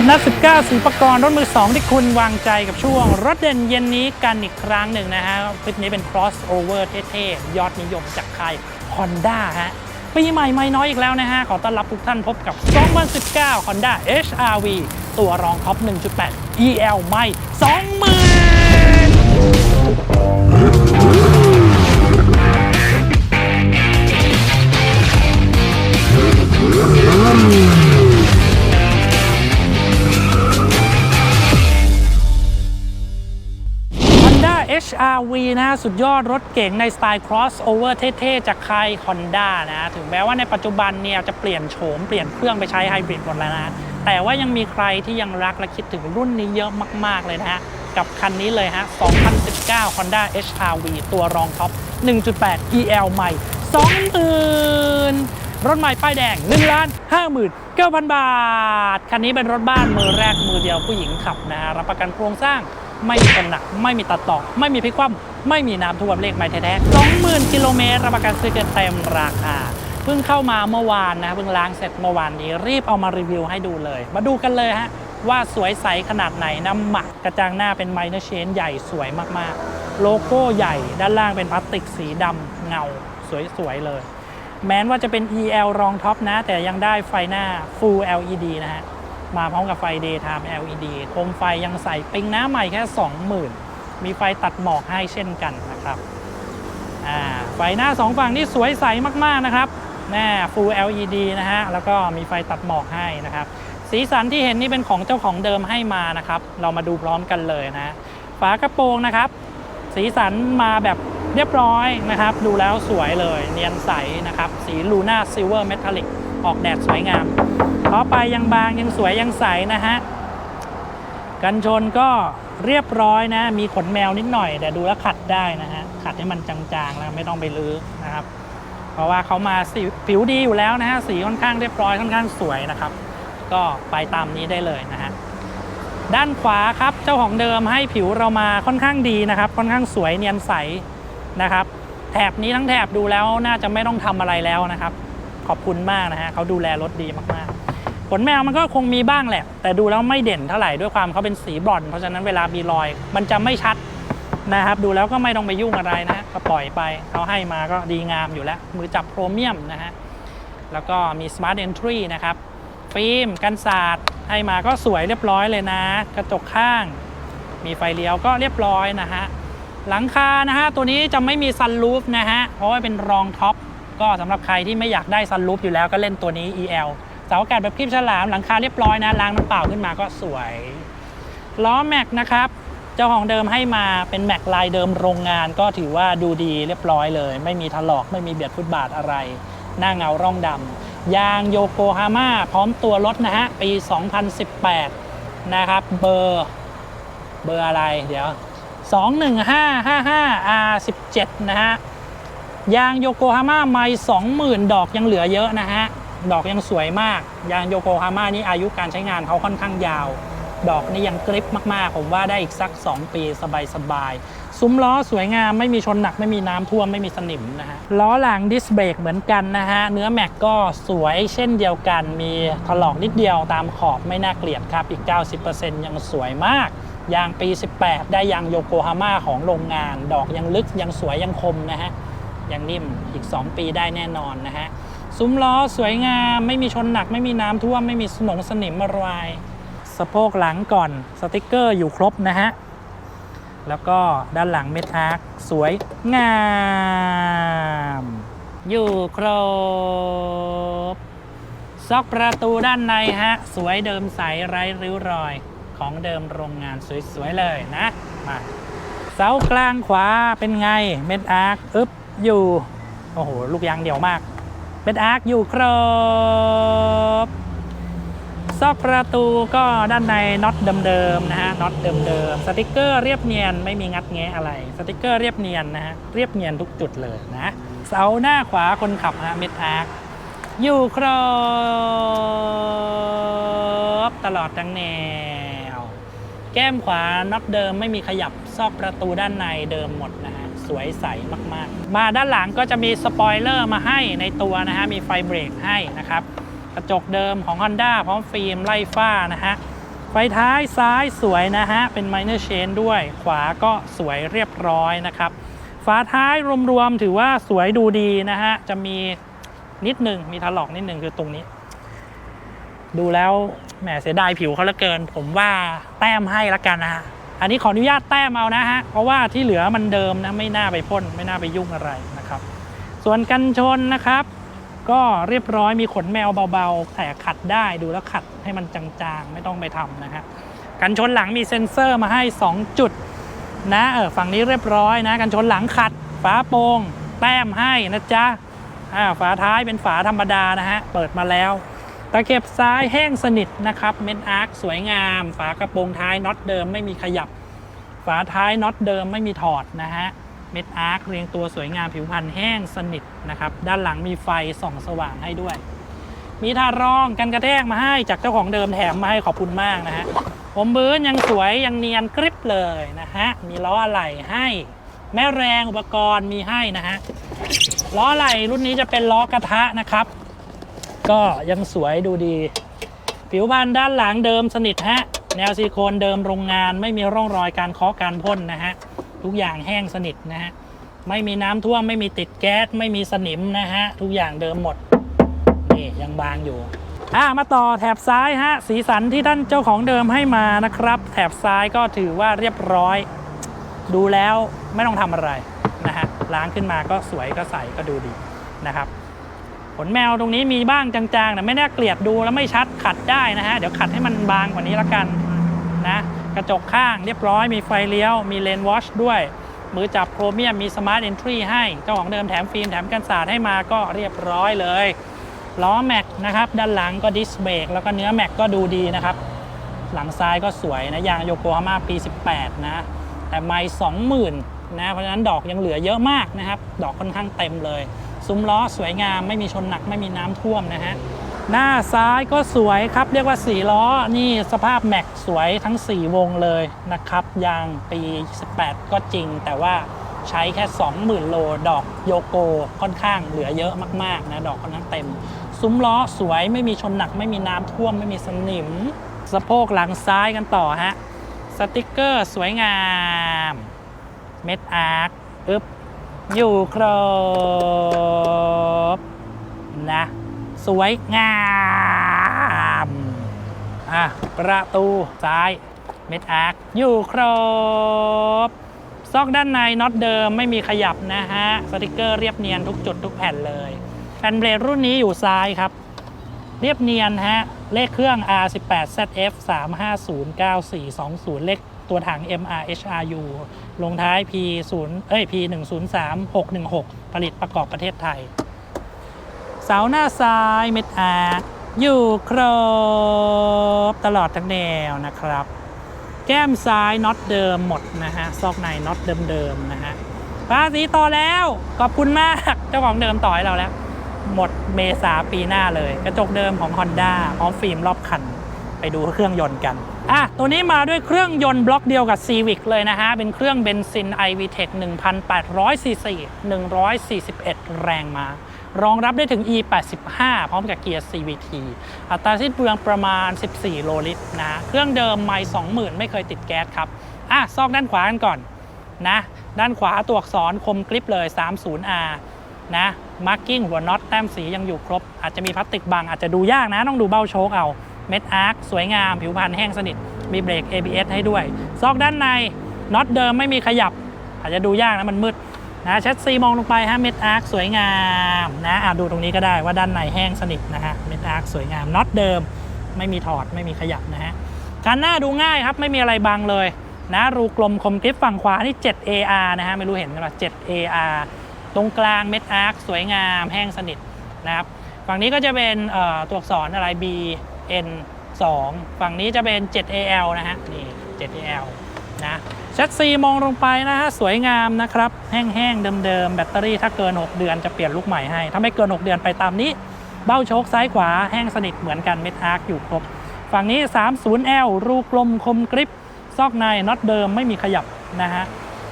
วัสดีครับพบกับนัด 19สีปรกรณ์รถมือ 2 ที่คุณวางใจกับช่วง รถเด่นเย็นนี้กันอีกครั้งหนึ่งนะฮะคลิปนี้เป็น crossover เท่ๆ ยอดนิยมจากค่าย Honda ฮะ ปีใหม่ไม่น้อยอีกแล้วนะฮะ ขอต้อนรับทุกท่านพบกับ 2019 Honda HRV ตัวรองท็อป 1.8 EL ไม่ 20,000 HRV นะ สุดยอดรถเก๋งในสไตล์ crossover เท่ๆ จากค่าย Honda นะ ถึงแม้ว่าในปัจจุบันเนี่ยจะเปลี่ยนโฉมเปลี่ยนเครื่องไปใช้ไฮบริดหมดแล้วนะ แต่ว่ายังมีใครที่ยังรักและคิดถึงรุ่นนี้เยอะมากๆเลยนะฮะ กับคันนี้เลยฮะ 2019 Honda HRV ตัวรองท็อป 1.8 EL ใหม่ 20,000รถใหม่ป้ายแดง1ล้าน5 9 0 0 0บาท คันนี้เป็นรถบ้านมือแรกมือเดียวผู้หญิงขับนะฮะรับประกันโครงสร้าง ไม่มีคนหนัก ไม่มีตัดต่อ ไม่มีพลิกคว่ำไม่มีน้ำท่วมเลขไม่แท้ๆ20,000 กิโลเมตรรับประกันซื้อเกินเต็มราคาเพิ่งเข้ามาเมื่อวานนะเพิ่งล้างเสร็จเมื่อวานนี้รีบเอามารีวิวให้ดูเลย มาดูกันเลยฮะว่าสวยใสขนาดไหนน้ำหมักกระจังหน้าเป็นไมเนอร์เชนใหญ่สวยมากๆ โลโก้ใหญ่ด้านล่างเป็นพลาสติกสีดำเงาสวยๆเลย แม้ว่าจะเป็น EL รองท็อปนะ แต่ยังได้ไฟหน้า Full LED นะฮะ มาพร้อมกับไฟ Daytime LED โคมไฟยังใส่ปิงน้ำใหม่แค่ 20,000 มีไฟตัดหมอกให้เช่นกันนะครับอ่าไฟหน้า 2 ฝั่งนี่สวยใสมาก ๆ นะครับแน่ Full LED นะฮะ แล้วก็มีไฟตัดหมอกให้นะครับ สีสันที่เห็นนี่เป็นของเจ้าของเดิมให้มานะครับ เรามาดูพร้อมกันเลยนะ ฝากระโปรงนะครับ สีสันมาแบบเรียบร้อยนะครับ ดูแล้วสวยเลย เนียนใสนะครับ สีลูน่าซิลเวอร์เมทัลลิก ออกแดดสวยงามเพราะไปยังบางยังสวยยังใสนะฮะ กันชนก็เรียบร้อยนะ มีขนแมวนิดหน่อย แต่ดูแล้วขัดได้นะฮะ ขัดให้มันจางๆแล้วไม่ต้องไปลื้อนะครับ เพราะว่าเขามาสีผิวดีอยู่แล้วนะฮะ สีค่อนข้างเรียบร้อยค่อนข้างสวยนะครับ ก็ไปตามนี้ได้เลยนะฮะด้านขวาครับเจ้าของเดิมให้ผิวเรามาค่อนข้างดีนะครับ ค่อนข้างสวยเนียนใสนะครับ แถบนี้ทั้งแถบดูแล้วน่าจะไม่ต้องทำอะไรแล้วนะครับ ขอบคุณมากนะฮะเขาดูแลรถดีมากๆ ขนแมวมันก็คงมีบ้างแหละ แต่ดูแล้วไม่เด่นเท่าไหร่ด้วยความเขาเป็นสีบรอนซ์เพราะฉะนั้นเวลามีรอย มันจะไม่ชัดนะครับ ดูแล้วก็ไม่ต้องไปยุ่งอะไรนะ ก็ปล่อยไปเขาให้มาก็ดีงามอยู่แล้ว มือจับโครเมียมนะฮะ แล้วก็มี Smart Entry นะครับ ฟิล์มกันสาดให้มาก็สวยเรียบร้อยเลยนะ กระจกข้าง มีไฟเลี้ยวก็เรียบร้อยนะฮะหลังคานะฮะตัวนี้จะไม่มีซันรูฟนะฮะเพราะว่าเป็นรองท็อป ก็สำหรับใครที่ไม่อยากได้ซันรูฟอยู่แล้วก็เล่นตัวนี้ EL เสาอากาศแบบคลิปฉลามหลังคาเรียบร้อยนะล้างน้ำเปล่าขึ้นมาก็สวยล้อแม็กนะครับเจ้าของเดิมให้มาเป็นแม็กลายเดิมโรงงานก็ถือว่าดูดีเรียบร้อยเลย ไม่มีถลอกไม่มีเบียดฟุตบาทอะไร หน้าเงาร่องดำยางโยโกฮาม่าพร้อมตัวรถนะฮะปี 2018 นะครับเบอร์เบอร์อะไรเดี๋ยว 21555 R17 นะฮะ ยางโยโกฮาม่าไม่20,000ดอกยังเหลือเยอะนะฮะ ดอกยังสวยมาก ยางโยโกฮาม่านี่อายุการใช้งานเขาค่อนข้างยาว ดอกนี่ยังกริปมากๆ ผมว่าได้อีกสัก 2 ปีสบายๆ ซุ้มล้อสวยงามไม่มีชนหนักไม่มีน้ำท่วมไม่มีสนิมนะฮะ ล้อหลังดิสเบรกเหมือนกันนะฮะ เนื้อแม็กก็สวยเช่นเดียวกัน มีถลอกนิดเดียวตามขอบไม่น่าเกลียดครับอีก 90%ยังสวยมากยางปี 18 ได้ยางโยโกฮาม่าของโรงงาน ดอกยังลึกยังสวยยังคมนะฮะ ยังนิ่มอีก 2 ปีได้แน่นอนนะฮะซุ้มล้อสวยงามไม่มีชนหนักไม่มีน้ำท่วมไม่มีสนงสนิมอะไรสะโพกหลังก่อนสติกเกอร์อยู่ครบนะฮะแล้วก็ด้านหลังเมทักสวยงาม อยู่ครบซอกประตูด้านในฮะ สวยเดิมใสไร้ริ้วรอยของเดิมโรงงานสวย ๆ เลยนะ มา เสากลางขวาเป็นไง เม็ดอาร์ค อึบ อยู่ โอ้โห ลูกยางเดี่ยวมากเม็ดอาร์คอยู่ครบ ซอกประตูก็ด้านในน็อตเดิมๆนะฮะน็อตเดิมๆสติกเกอร์เรียบเนียนไม่มีงัดแงะอะไร สติกเกอร์เรียบเนียนนะฮะเรียบเนียนทุกจุดเลยนะเสาหน้าขวาคนขับฮะเม็ดอาร์คอยู่ครบ ตลอดทั้งแนว แก้มขวาน็อตเดิมไม่มีขยับซอกประตูด้านในเดิมหมดนะฮะ สวยใสมากๆ มาด้านหลังก็จะมีสปอยเลอร์มาให้ในตัวนะฮะมีไฟเบรกให้นะครับกระจกเดิมของ Honda พร้อมฟิล์มไล่ฝ้านะฮะไฟท้ายซ้ายสวยนะฮะ เป็น minor change ด้วย ขวาก็สวยเรียบร้อยนะครับ ฝาท้ายรวมๆถือว่าสวยดูดีนะฮะ จะมีนิดหนึ่งมีถลอกนิดหนึ่งคือตรงนี้ ดูแล้วแหมเสียดายผิวเขาเหลือเกิน ผมว่าแต้มให้ละกันนะฮะ อันนี้ขออนุญาตแต้มเอานะฮะ เพราะว่าที่เหลือมันเดิมนะไม่น่าไปพ่นไม่น่าไปยุ่งอะไรนะครับ ส่วนกันชนนะครับ ก็เรียบร้อยมีขนแมวเบาๆแต่ขัดได้ดูแล้วขัดให้มันจางๆ ไม่ต้องไปทำนะฮะกันชนหลังมีเซ็นเซอร์มาให้ 2 จุดนะเออฝั่งนี้เรียบร้อยนะ กันชนหลังขัดฝาโปร่งแต้มให้นะจ๊ะอ่าฝาท้ายเป็นฝาธรรมดานะฮะเปิดมาแล้ว ตะเข็บซ้ายแห้งสนิทนะครับ เม็ดอาร์คสวยงาม ฝากระโปรงท้ายน็อตเดิมไม่มีขยับ ฝาท้ายน็อตเดิมไม่มีถอดนะฮะ เม็ดอาร์คเรียงตัวสวยงามผิวพรรณแห้งสนิทนะครับ ด้านหลังมีไฟส่องสว่างให้ด้วย มีทารองกันกระแทกมาให้จากเจ้าของเดิมแถมมาให้ขอบคุณมากนะฮะ ผมบื้นยังสวยยังเนียนกริบเลยนะฮะ มีล้ออะไหล่ให้แม่แรงอุปกรณ์มีให้นะฮะล้ออะไหล่รุ่นนี้จะเป็นล้อกระทะนะครับ ก็ยังสวยดูดี ผิวพรรณด้านหลังเดิมสนิทฮะ แนวซิลิโคนเดิมโรงงานไม่มีร่องรอยการเคาะการพ่นนะฮะ ทุกอย่างแห้งสนิทนะฮะ ไม่มีน้ำท่วมไม่มีติดแก๊สไม่มีสนิมนะฮะ ทุกอย่างเดิมหมด นี่ยังบางอยู่อะมาต่อแถบซ้ายฮะ สีสันที่ท่านเจ้าของเดิมให้มานะครับ แถบซ้ายก็ถือว่าเรียบร้อย ดูแล้วไม่ต้องทำอะไรนะฮะล้างขึ้นมาก็สวยก็ใสก็ดูดีนะครับ ขนแมวตรงนี้มีบ้างจางๆแต่ไม่น่าเกลียดดูแล้วไม่ชัดขัดได้นะฮะ เดี๋ยวขัดให้มันบางกว่านี้ละกันนะกระจกข้างเรียบร้อยมีไฟเลี้ยว มีเลนวอชด้วย มือจับโครเมียมมีสมาร์ทเอนทรีให้ เจ้าของเดิมแถมฟิล์มแถมกันสาดให้มาก็เรียบร้อยเลย ล้อแม็กนะครับ ด้านหลังก็ดิสเบรกแล้วก็เนื้อแม็กก็ดูดีนะครับ หลังซ้ายก็สวยนะยางโยโกฮาม่าปี 18 นะ แต่ไม่20,000นะเพราะฉะนั้นดอกยังเหลือเยอะมากนะครับ ดอกค่อนข้างเต็มเลย ซุ้มล้อสวยงามไม่มีชนหนักไม่มีน้ำท่วมนะฮะหน้าซ้ายก็สวยครับ เรียกว่า4ล้อนี่สภาพแม็กสวยทั้ง 4 วงเลยนะครับ ยางปี 18 ก็จริง แต่ว่าใช้แค่ 20,000 โล ดอกโยโกค่อนข้างเหลือเยอะมากๆนะ ดอกค่อนข้างเต็ม ซุ้มล้อสวยไม่มีชนหนักไม่มีน้ำท่วมไม่มีสนิม สะโพกหลังซ้ายกันต่อฮะ สติกเกอร์สวยงาม เม็ดอาร์คอึบ อยู่ครบนะ สวยงามอะประตูซ้ายเม็ดอาร์คอยู่ครบซอกด้านในน็อตเดิมไม่มีขยับนะฮะ สติกเกอร์เรียบเนียนทุกจุดทุกแผ่นเลยแผ่นเบรดรุ่นนี้อยู่ซ้ายครับ เรียบเนียนฮะ เลขเครื่อง R18ZF 3509420 เลข ตัวถัง MRHRU ลงท้าย P0 เอ้ย P103616 ผลิตประกอบประเทศไทย เสาหน้าซ้ายเม็ดอาร์อยู่ครบตลอดทั้งแนวนะครับ แก้มซ้ายน็อตเดิมหมดนะฮะ ซอกในน็อตเดิมๆนะฮะภาษีต่อแล้ว ขอบคุณมาก เจ้าของเดิมต่อให้เราแล้ว หมดเมษาปีหน้าเลย กระจกเดิมของ Honda พร้อมฟิล์มรอบคัน ไปดูเครื่องยนต์กัน อะตัวนี้มาด้วยเครื่องยนต์บล็อกเดียวกับ Civic เลยนะฮะ เป็นเครื่องเบนซิน iVTEC 1,800 cc 141 แรงม้ารองรับได้ถึง E85 พร้อมกับเกียร์ CVT อัตราสิ้นเปลืองประมาณ 14 โลลิตรนะ เครื่องเดิมไม่20,000 ไม่เคยติดแก๊สครับ อะ ซอกด้านขวากันก่อนนะ ด้านขวาตัวอักษรคมกริบเลย 30R นะ มาร์กิ้งหัวน็อตแต้มสียังอยู่ครบ อาจจะมีพลาสติกบังอาจจะดูยากนะ ต้องดูเบ้าโชคเอา เม็ดอาร์คสวยงาม ผิวพรรณแห้งสนิท มีเบรก ABS ให้ด้วย ซอกด้านในน็อตเดิมไม่มีขยับ อาจจะดูยากนะมันมืดนะแชสซีมองลงไปฮะเม็ดอาร์คสวยงามนะอะดูตรงนี้ก็ได้ว่าด้านในแห้งสนิทนะฮะเม็ดอาร์คสวยงามน็อตเดิมไม่มีถอดไม่มีขยับนะฮะการหน้าดูง่ายครับไม่มีอะไรบังเลยนะรูกลมคมกริปฝั่งขวานี่ 7AR นะฮะไม่รู้เห็นกันหรอ 7AR ตรงกลางเม็ดอาร์คสวยงามแห้งสนิทนะครับฝั่งนี้ก็จะเป็นตัวอักษรอะไร B N 2 ฝั่งนี้จะเป็น 7AL นะฮะ นี่ 7AL นะชัดซีมองลงไปนะฮะ สวยงามนะครับ แห้งๆ เดิมๆ แบตเตอรี่ถ้าเกิน 6 เดือนจะเปลี่ยนลูกใหม่ให้ ถ้าไม่เกิน 6 เดือนไปตามนี้ เบ้าโชคซ้ายขวาแห้งสนิทเหมือนกันเม็ดอาร์คอยู่ครบ ฝั่งนี้ 30L รูกลมคมกริป ซอกในน็อตเดิมไม่มีขยับนะฮะ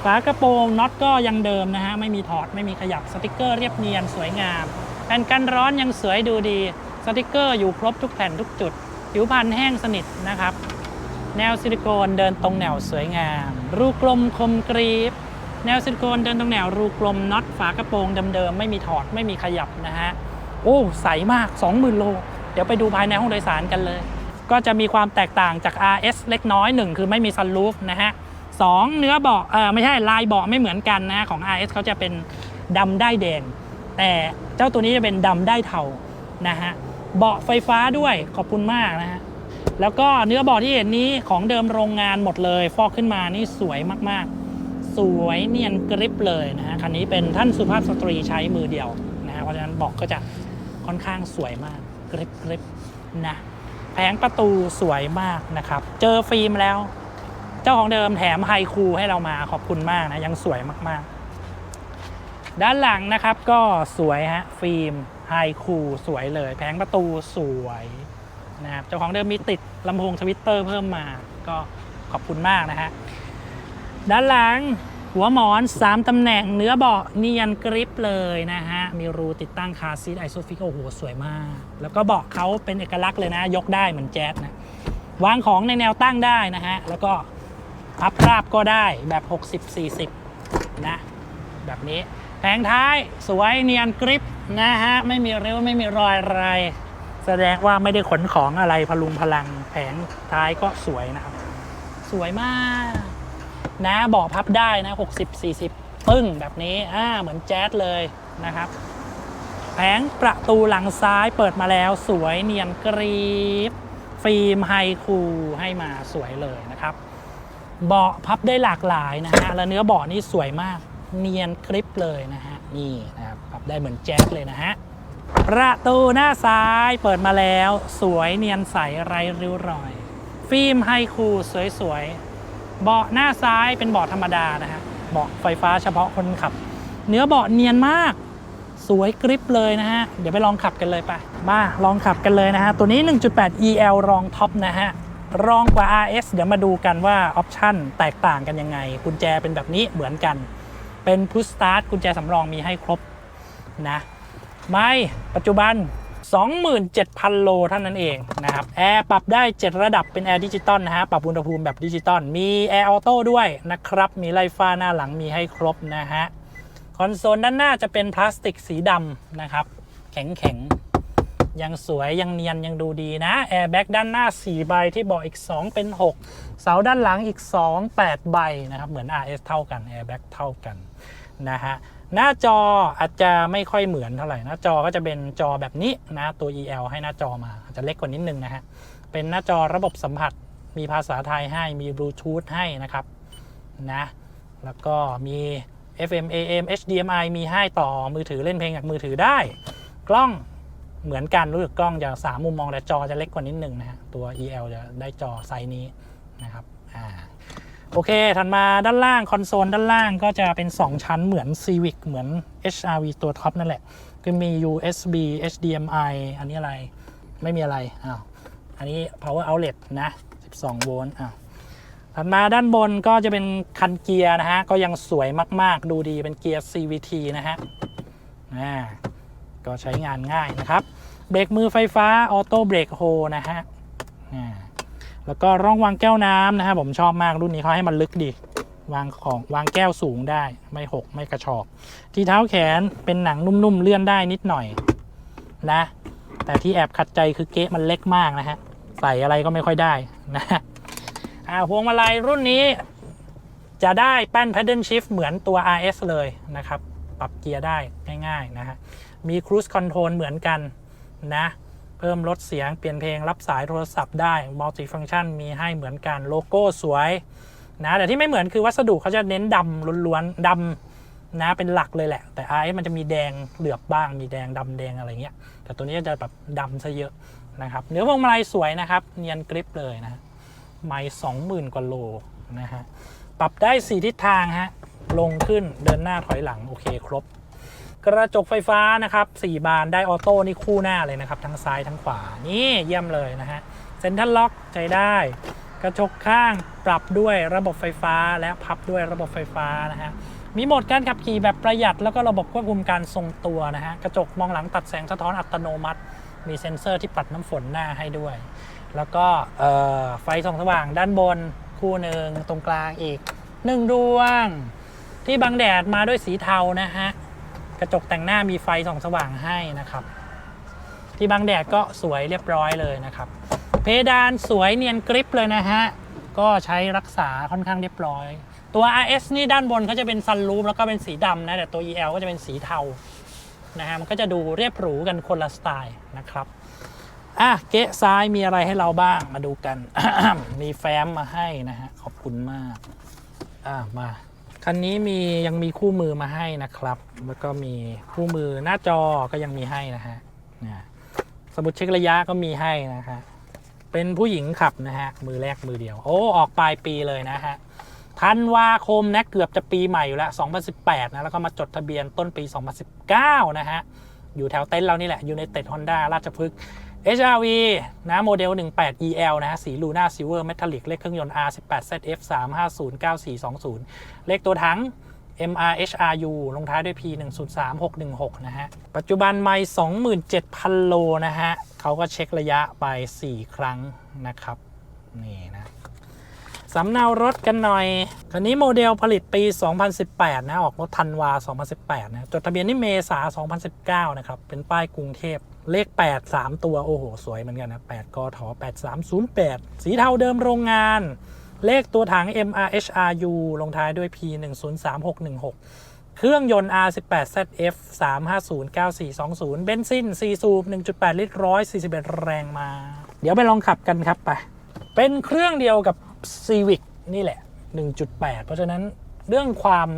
ฝากระโปรงน็อตก็ยังเดิมนะฮะ ไม่มีถอดไม่มีขยับสติกเกอร์เรียบเนียนสวยงามแผ่นกันร้อนยังสวยดูดี สติกเกอร์อยู่ครบทุกแผ่นทุกจุด ผิวพันแห้งสนิทนะครับ แนวซิลิโคนเดินตรงแนวสวยงาม รูกลมคมกรีบ แนวซิลิโคนเดินตรงแนวรูกลมน็อตฝากระโปรงเดิมๆไม่มีถอดไม่มีขยับนะฮะโอ้ใสมาก 20,000 โล เดี๋ยวไปดูภายในห้องโดยสารกันเลย ก็จะมีความแตกต่างจาก RS เล็กน้อย 1 คือไม่มีซันรูฟนะฮะสองเนื้อเบาะเออไม่ใช่ลายเบาะไม่เหมือนกันนะของ RS เขาจะเป็นดำได้แดง แต่เจ้าตัวนี้จะเป็นดำได้เทานะฮะ เบาะไฟฟ้าด้วยขอบคุณมากนะฮะแล้วก็เนื้อเบาะที่เห็นนี้ของเดิมโรงงานหมดเลย ฟอกขึ้นมานี่สวยมากๆ สวยเนียนกริบเลยนะฮะคันนี้เป็นท่านสุภาพสตรีใช้มือเดียวนะฮะเพราะฉะนั้นเบาะก็จะค่อนข้างสวยมากกริบกริบนะแผงประตูสวยมากนะครับ เจอฟิล์มแล้ว เจ้าของเดิมแถมไฮคูให้เรามาขอบคุณมากนะยังสวยมากๆ ด้านหลังนะครับก็สวยฮะฟิล์ม ไฮคูสวยเลย แผงประตูสวยนะครับเจ้าของเดิมมีติดลำโพงทวิตเตอร์เพิ่มมาก็ขอบคุณมากนะฮะด้านหลังหัวหมอน 3 ตำแหน่งเนื้อเบาะเนียนกริปเลยนะฮะ มีรูติดตั้งคาร์ซีทไอโซฟิกโอ้โห สวยมาก แล้วก็เบาะเขาเป็นเอกลักษณ์เลยนะ ยกได้เหมือนแจ๊สนะ วางของในแนวตั้งได้นะฮะ แล้วก็พับราบก็ได้แบบ 60-40 นะ แบบนี้ แผงท้ายสวยเนียนกริป นะฮะ ไม่มีริ้วไม่มีรอยอะไร แสดงว่าไม่ได้ขนของอะไรพลุงพลังแผงท้ายก็สวยนะครับ สวยมาก นะเบาะพับได้นะ 60 40 ปึ้งแบบนี้อ่าเหมือนแจ๊สเลยนะครับ แผงประตูหลังซ้ายเปิดมาแล้วสวยเนียนกรีบฟิล์มไฮคูให้มาสวยเลยนะครับ เบาะพับได้หลากหลายนะฮะ แล้วเนื้อเบาะนี่สวยมาก เนียนกริบเลยนะฮะ นี่นะครับพับได้เหมือนแจ๊สเลยนะฮะ ประตูหน้าซ้ายเปิดมาแล้ว สวยเนียนใสไร้ริ้วรอย ฟิล์มไฮคูสวยๆ เบาะหน้าซ้ายเป็นเบาะธรรมดานะฮะ เบาะไฟฟ้าเฉพาะคนขับ เนื้อเบาะเนียนมาก สวยกริปเลยนะฮะ เดี๋ยวไปลองขับกันเลยไป มาลองขับกันเลยนะฮะ ตัวนี้ 1.8 EL รองท็อปนะฮะรองกว่า RS เดี๋ยวมาดูกันว่าออปชั่นแตกต่างกันยังไงกุญแจเป็นแบบนี้เหมือนกัน เป็นพุชสตาร์ทกุญแจสำรองมีให้ครบนะไม่ปัจจุบัน 27,000 โลเท่านั้นเองนะครับแอร์ปรับได้ 7 ระดับเป็นแอร์ดิจิตอลนะฮะ ปรับอุณหภูมิแบบดิจิตอลมีแอร์ออโต้ด้วยนะครับ มีไล่ฟ้าหน้าหลังมีให้ครบนะฮะ คอนโซลด้านหน้าจะเป็นพลาสติกสีดำนะครับ แข็งแข็งๆยังสวยยังเนียนยังดูดีนะแอร์แบ็กด้านหน้า 4 ใบที่เบอกอีก 2 เป็น 6 เสาด้านหลังอีก 2 8 ใบนะครับ เหมือน RS เท่ากันแอร์แบ็กเท่ากัน นะฮะหน้าจออาจจะไม่ค่อยเหมือนเท่าไหร่ หน้าจอก็จะเป็นจอแบบนี้นะตัว EL ให้หน้าจอมาอาจจะเล็กกว่านิดนึงนะฮะเป็นหน้าจอระบบสัมผัส มีภาษาไทยให้มีบลูทูธให้นะครับนะแล้วก็มี FM AM HDMI มีให้ต่อมือถือเล่นเพลงจากมือถือได้ กล้องเหมือนกันรู้สึกกล้องจะสามมุมมองแต่จอจะเล็กกว่านิดนึงนะฮะตัว EL จะได้จอไซส์นี้นะครับอ่า โอเค ถัดมาด้านล่างคอนโซลด้านล่างก็จะเป็น 2 ชั้นเหมือน Civic เหมือน HRV ตัวท็อปนั่นแหละคือมี USB HDMI อันนี้อะไร ไม่มีอะไร อ้าว อันนี้ power outlet นะ 12 โวลต์ อ้าว ถัดมาด้านบนก็จะเป็นคันเกียร์นะฮะ ก็ยังสวยมาก ๆ ดูดี เป็นเกียร์ CVT นะฮะ อ่า ก็ใช้งานง่ายนะครับ เบรกมือไฟฟ้า ออโต้เบรกโฮนะฮะ อ่า แล้วก็ร่องวางแก้วน้ำนะฮะผมชอบมากรุ่นนี้เขาให้มันลึกดีวางของวางแก้วสูงได้ไม่หกไม่กระชอก ที่เท้าแขนเป็นหนังนุ่มๆเลื่อนได้นิดหน่อยนะ แต่ที่แอบขัดใจคือเก๊ะมันเล็กมากนะฮะใส่อะไรก็ไม่ค่อยได้นะฮะอ่าพวงมาลัยรุ่นนี้ จะได้แป้น paddle shift เหมือนตัว RS เลยนะครับ ปรับเกียร์ได้ง่ายๆนะฮะมี cruise control เหมือนกันนะ เพิ่มลดเสียงเปลี่ยนเพลงรับสายโทรศัพท์ได้ multi function มีให้เหมือนกันโลโก้สวยนะแต่ที่ไม่เหมือนคือวัสดุเขาจะเน้นดำล้วนๆดำนะเป็นหลักเลยแหละ แต่ RS มันจะมีแดงเหลือบบ้าง มีแดงดำแดงอะไรเงี้ย แต่ตัวนี้จะแบบดำซะเยอะนะครับเนื้อพวงมาลัยสวยนะครับ เนียนกริปเลยนะไม่สองหมื่นกว่าโลนะฮะปรับได้ 4 ทิศทางฮะลงขึ้นเดินหน้าถอยหลัง โอเคครบ กระจกไฟฟ้านะครับ4บานได้ออโต้นี่คู่หน้าเลยนะครับ ทั้งซ้ายทั้งขวา นี่เยี่ยมเลยนะฮะเซ็นทรัลล็อกใช้ได้ กระจกข้างปรับด้วยระบบไฟฟ้าและพับด้วยระบบไฟฟ้านะฮะมีโหมดการขับขี่แบบประหยัดแล้วก็ระบบควบคุมการทรงตัวนะฮะกระจกมองหลังตัดแสงสะท้อนอัตโนมัติ มีเซ็นเซอร์ที่ปัดน้ำฝนหน้าให้ด้วย แล้วก็ไฟส่องสว่างด้านบนคู่หนึ่งตรงกลางอีกหนึ่งดวง ที่บังแดดมาด้วยสีเทานะฮะ กระจกแต่งหน้ามีไฟส่องสว่างให้นะครับ ที่บังแดดก็สวยเรียบร้อยเลยนะครับ เพดานสวยเนียนกริปเลยนะฮะ ก็ใช้รักษาค่อนข้างเรียบร้อย ตัว RS นี่ด้านบนเขาจะเป็นซันรูฟแล้วก็เป็นสีดำนะ แต่ตัว EL ก็จะเป็นสีเทานะฮะมันก็จะดูเรียบหรูกันคนละสไตล์นะครับอะเกะซ้ายมีอะไรให้เราบ้างมาดูกัน มีแฟ้มมาให้นะฮะขอบคุณมากอะมา คันนี้มียังมีคู่มือมาให้นะครับ แล้วก็มีคู่มือหน้าจอก็ยังมีให้นะฮะนะสมุดเช็คระยะก็มีให้นะฮะเป็นผู้หญิงขับนะฮะมือแรกมือเดียว โอ้ออกปลายปีเลยนะฮะธันวาคมนะเกือบจะปีใหม่อยู่แล้ว 2018 นะ แล้วก็มาจดทะเบียนต้นปี 2019 นะฮะ อยู่แถวเต็นท์เรานี่แหละอยู่ในเต็ดฮอนด้าราชพฤกษ์ HRV นะโมเดล 18 EL นะฮะสีลูน่าซิลเวอร์เมทัลลิกเลขเครื่องยนต์ R18 ZF 350 9420 เลขตัวถัง MRHRU ลงท้ายด้วย P 1 0 3 6 1 6 นะฮะ ปัจจุบันไม่27,000 โลนะฮะเขาก็เช็คระยะไป 4 ครั้งนะครับ นี่นะสำเนารถกันหน่อย คันนี้โมเดลผลิตปี 2018 นะ ออกรถธันวา 2018 นะ จดทะเบียนที่เมษา 2019 นะครับ เป็นป้ายกรุงเทพ เลข 8 3 ตัว โอ้โห สวยเหมือนกันนะ8กท8308 สีเทาเดิมโรงงาน เลขตัวถัง MRHRU ลงท้ายด้วย P 1 0 3 6 1 6 เครื่องยนต์ R18 ZF 350 9420 เบนซิน4สูบ1.8 ลิตร 141 แรงมา เดี๋ยวไปลองขับกันครับไป เป็นเครื่องเดียวกับ Civic นี่แหละ 1.8 เพราะฉะนั้นเรื่องความ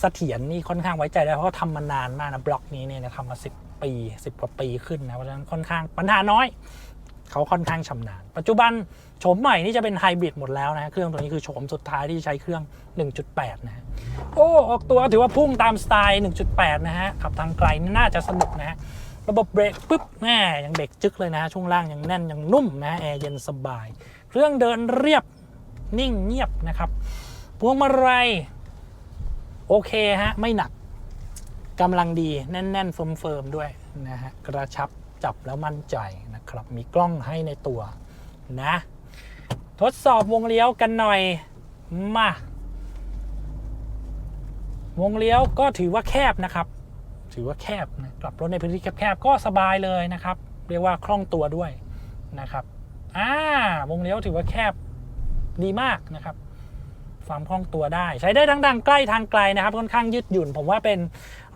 เสถียรนี่ค่อนข้างไว้ใจได้เพราะว่าทำมานานมากนะบล็อกนี้เนี่ยทำมา10ปี10กว่าปีขึ้นนะเพราะฉะนั้นค่อนข้างปัญหาน้อย เขาค่อนข้างชำนาญ ปัจจุบันโฉมใหม่นี่จะเป็นไฮบริดหมดแล้วนะเครื่องตัวนี้คือโฉมสุดท้ายที่ใช้เครื่อง 1.8 นะฮะโอ้ออกตัวถือว่าพุ่งตามสไตล์ 1.8 นะฮะขับทางไกลน่าจะสนุกนะฮะระบบเบรกปุ๊บแม่ยังเบรกจึกเลยนะฮะช่วงล่างยังแน่นยังนุ่มนะแอร์เย็นสบาย เครื่องเดินเรียบนิ่งเงียบนะครับพวงมาลัย โอเคฮะ ไม่หนักกำลังดีแน่น ๆ เฟิร์มๆด้วยนะฮะ กระชับจับแล้วมั่นใจนะครับ มีกล้องให้ในตัวนะ ทดสอบวงเลี้ยวกันหน่อย มา วงเลี้ยวก็ถือว่าแคบนะครับ ถือว่าแคบนะกลับรถในพื้นที่แคบๆก็สบายเลยนะครับ เรียกว่าคล่องตัวด้วยนะครับ อ่าวงเลี้ยวถือว่าแคบดีมากนะครับ ความคล่องตัวได้ ใช้ได้ทั้งทางใกล้ทางไกลนะครับ ค่อนข้างยืดหยุ่น ผมว่าเป็น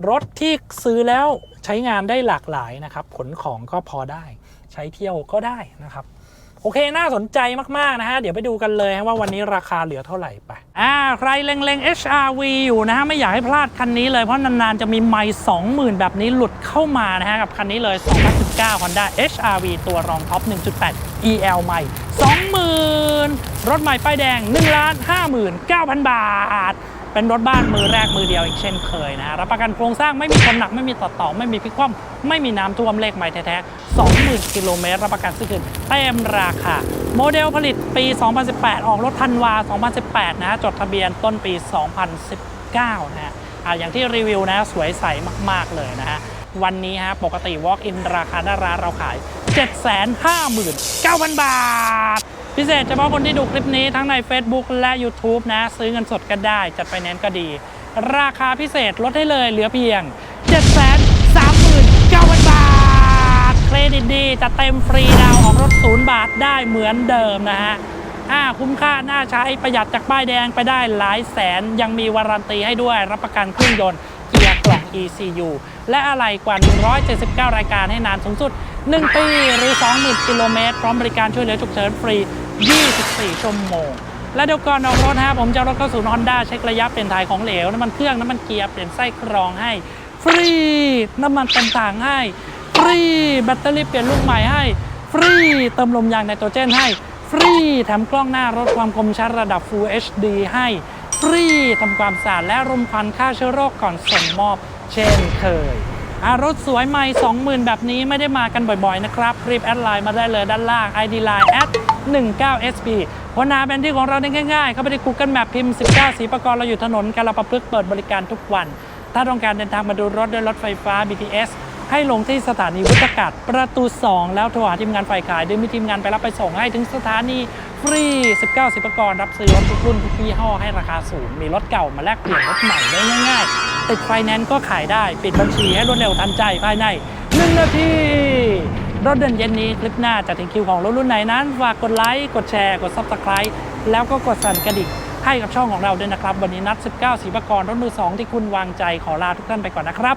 รถที่ซื้อแล้วใช้งานได้หลากหลายนะครับ ขนของก็พอได้ ใช้เที่ยวก็ได้นะครับ โอเคน่าสนใจมาก ๆ นะฮะ เดี๋ยวไปดูกันเลยว่าวันนี้ราคาเหลือเท่าไหร่ไป อ่า ใครเล็งๆ HRV อยู่นะฮะ ไม่อยากให้พลาดคันนี้เลยเพราะนาน ๆ จะมีไมล์20,000 แบบนี้หลุดเข้ามานะฮะ กับคันนี้เลย 2019 Honda HRV ตัวรองท็อป 1.8 EL ใหม่ 20,000 รถใหม่ป้ายแดง 1 59,000 บาท เป็นรถบ้านมือแรกมือเดียวอีกเช่นเคยนะฮะรับประกันโครงสร้างไม่มีคนหนักไม่มีต่อต่อไม่มีพลิกคว่ำไม่มีน้ำท่วมเลขใหม่แท้ๆ20,000กิโลเมตรรับประกันซื้อคืนเต็มราคาโมเดลผลิตปี 2018 ออกรถธันวา 2018 นะฮะจดทะเบียนต้นปี 2019 นะฮะอะอย่างที่รีวิวนะสวยใสมากๆเลยนะฮะวันนี้ฮะปกติ Walk in ราคาหน้าร้านเราขาย 759,000 บาท พิเศษเฉพาะคนที่ดูคลิปนี้ทั้งใน Facebook และ YouTube นะ ซื้อเงินสดก็ได้ จัดไฟแนนซ์ก็ดี ราคาพิเศษลดให้เลยเหลือเพียง 739,000 บาท เครดิตดีจะเต็มฟรีดาวออกรถศูนย์บาทได้เหมือนเดิมนะฮะอ่าคุ้มค่าน่าใช้ประหยัดจากป้ายแดงไปได้หลายแสน ยังมีวารันตีให้ด้วยรับประกันเครื่องยนต์เกียร์กล่อง ECU และอะไรกว่า 179 รายการให้นานสูงสุด 1 ปีหรือ 20,000 กิโลเมตร พร้อมบริการช่วยเหลือฉุกเฉินฟรี 24 ชั่วโมง และเดี๋ยวก่อนออกรถฮะผมจะเอารถเข้าศูนย์ฮอนด้าเช็คระยะเปลี่ยนถ่ายของเหลว น้ำมันเครื่อง น้ำมันเกียร์ เปลี่ยนไส้กรองให้ ฟรี น้ำมันต็มถังให้ ฟรี แบตเตอรี่เปลี่ยนลูกใหม่ให้ ฟรี เติมลมยางไนโตรเจนให้ ฟรี แถมกล้องหน้ารถความคมชัดระดับ Full HD ให้ ฟรี ทำความสะอาดและรมควันฆ่าเชื้อโรคก่อนส่งมอบ เช่นเคย รถสวยใหม่ 20,000 แบบนี้ไม่ได้มากันบ่อยๆ นะครับ รีบแอดไลน์มาได้เลยด้านล่าง ID Line แอด 19sp พนาเบนที่ของเราได้ง่ายๆ เข้าไปที่ Google Map พิมพ์ 19 สีประกรเราอยู่ถนนกาลประพฤกษ์เปิดบริการทุกวัน ถ้าต้องการเดินทางมาดูรถด้วยรถไฟฟ้า BTS ให้ลงที่สถานีวุฒากาศประตู 2 แล้วโทรหาทีมงานฝ่ายขายโดยมีทีมงานไปรับไปส่งให้ถึงสถานีฟรี 19 สิบประกรรับซื้อรถทุกรุ่นทุกยี่ห้อให้ราคาสูง มีรถเก่ามาแลกเปลี่ยนรถใหม่ได้ง่ายๆ ติดไฟแนนซ์ก็ขายได้ ปิดบัญชีให้รวดเร็วทันใจภายใน 1 นาที รถเดินเย็นนี้คลิปหน้าจะถึงคิวของรถรุ่นไหนนั้น ฝากกดไลค์ กดแชร์ กด Subscribe แล้วก็กดสั่นกระดิ่งให้กับช่องของเราด้วยนะครับ วันนี้นัด 19 สีประกรรถมือ 2 ที่คุณวางใจขอลาทุกท่านไปก่อนนะครับ